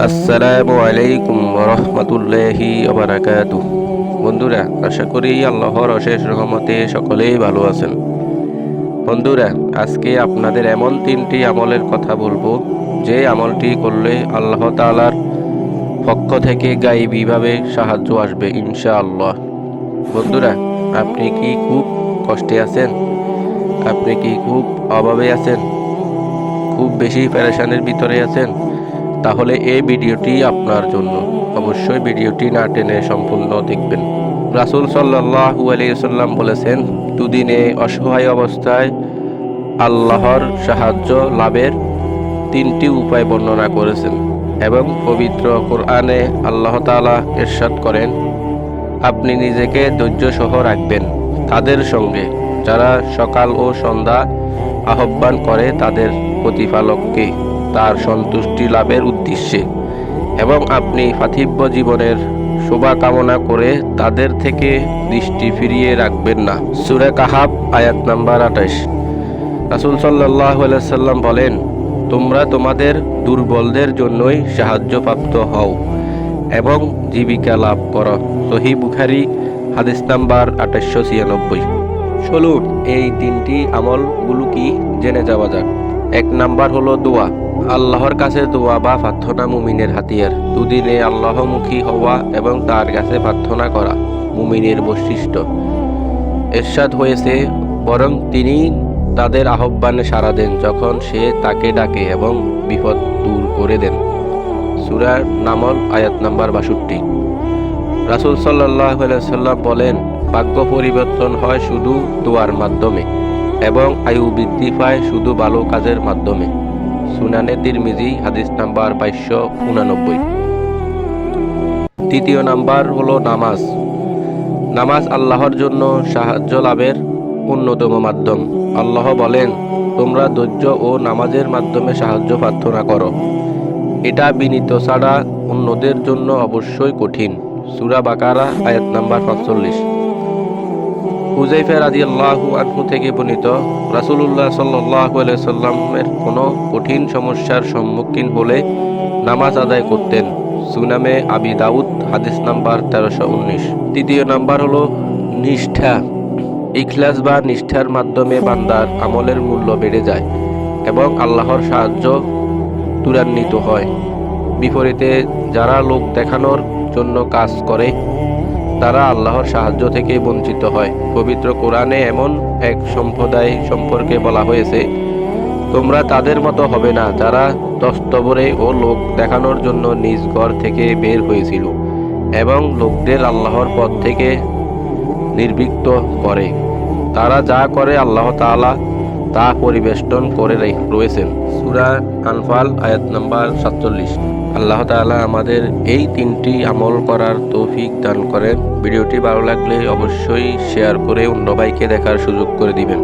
আসসালামু আলাইকুম রহমতুল্লাহি আবরাকাত বন্ধুরা, আশা করি আল্লাহর অশেষ রহমতে সকলেই ভালো আছেন। বন্ধুরা, আজকে আপনাদের এমন তিনটি আমলের কথা বলব। যে আমলটি করলে আল্লাহ তালার পক্ষ থেকে গাইবীভাবে সাহায্য আসবে ইনশাআল্লাহ। বন্ধুরা, আপনি কি খুব কষ্টে আছেন? আপনি কি খুব অভাবে আছেন? খুব বেশি প্যারেশানের ভিতরে আছেন? তাহলে এই ভিডিওটি আপনার জন্য। অবশ্যই ভিডিওটি না টেনে সম্পূর্ণ দেখবেন। রাসুল সাল্লাহু আলিয়াল্লাম বলেছেন, দুদিনে অসহায় অবস্থায় আল্লাহর সাহায্য লাভের তিনটি উপায় বর্ণনা করেছেন এবং পবিত্র কোরআনে আল্লাহ তালা এরশাদ করেন, আপনি নিজেকে ধৈর্য সহ রাখবেন। তাদের সঙ্গে যারা সকাল ও সন্ধ্যা আহ্বান করে, তাদের প্রতিপালককে তার সন্তুষ্টি লাভের উদ্দেশ্যে। এবং আপনি পার্থিব্য জীবনের শোভা কামনা করে তাদের থেকে দৃষ্টি ফিরিয়ে রাখবেন না। সুরে কাহাব, আয়াত নাম্বার আঠাশ। রাসুল সাল্লাহ সাল্লাম বলেন, তোমরা তোমাদের দুর্বলদের জন্যই সাহায্যপ্রাপ্ত হও এবং জীবিকা লাভ করো। সহি বুখারি, হাদিস নাম্বার আঠাশশো ছিয়ানব্বই। চলুন, এই তিনটি আমলগুলো কি জেনে যাওয়া যাক। এক নাম্বার হলো দোয়া। আল্লাহর কাছে দোয়া বা প্রার্থনা মুমিনের হাতিয়ার। দুদিনে আল্লাহমুখী হওয়া এবং তার কাছে প্রার্থনা করা মুমিনের বৈশিষ্ট্য। এরশাদ হয়েছে, বরং তিনি তাদের আহ্বানে সাড়া দেন যখন সে তাকে ডাকে এবং বিপদ দূর করে দেন। সুরার নামল, আয়াত নাম্বার বাষট্টি। রাসুল সাল্লাম বলেন, ভাগ্য পরিবর্তন হয় শুধু দোয়ার মাধ্যমে এবং আয়ু বৃদ্ধি পায় শুধু ভালো কাজের মাধ্যমে। সুনানে তিরমিজি, হাদিস নাম্বার বাইশশো উনানব্বই। তৃতীয় নাম্বার হলো নামাজ। নামাজ আল্লাহর জন্য সাহায্য লাভের অন্যতম মাধ্যম। আল্লাহ বলেন, তোমরা ধৈর্য ও নামাজের মাধ্যমে সাহায্য প্রার্থনা করো। এটা বিনীত ছাড়া অন্যদের জন্য অবশ্যই কঠিন। সুরা বাকারা, আয়াত নাম্বার পাঁচচল্লিশ। হুজাইফা রাজি আল্লাহু আনহু থেকে বর্ণিত, রাসুলুল্লাহ সাল্লাহ সাল্লামের কোনো কঠিন সমস্যার সম্মুখীন হলে নামাজ আদায় করতেন। সুনামে আবি দাউদ, হাদিস নাম্বার তেরোশো উনিশ। তৃতীয় নাম্বার হলো নিষ্ঠা। ইখলাস বা নিষ্ঠার মাধ্যমে বান্দার আমলের মূল্য বেড়ে যায় এবং আল্লাহর সাহায্য ত্বরান্বিত হয়। বিপরীতে যারা লোক দেখানোর জন্য কাজ করে তারা আল্লাহর সাহায্য থেকে বঞ্চিত হয়। পবিত্র কোরআনে এমন এক সম্প্রদায় সম্পর্কে বলা হয়েছে, তোমরা তাদের মতো হবে না যারা দস্তবরে ও লোক দেখানোর জন্য নিজ ঘর থেকে বের হয়েছিল এবং লোকদের আল্লাহর পথ থেকে নির্বিক্ত করে। তারা যা করে আল্লাহ তাআলা তা পরিবেষ্টন করে রয়েছেন। সুরা আনফাল আয়াত নাম্বার সাতচল্লিশ। আল্লাহ তাআলা আমাদের এই তিনটি আমল করার তৌফিক দান করেন। ভিডিওটি ভালো লাগলে অবশ্যই শেয়ার করে অন্য ভাইকে দেখার সুযোগ করে দিবেন।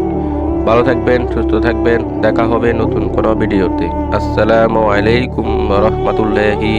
ভালো থাকবেন, সুস্থ থাকবেন। দেখা হবে নতুন কোনো ভিডিওতে। আসসালামু আলাইকুম রহমতুল্লাহি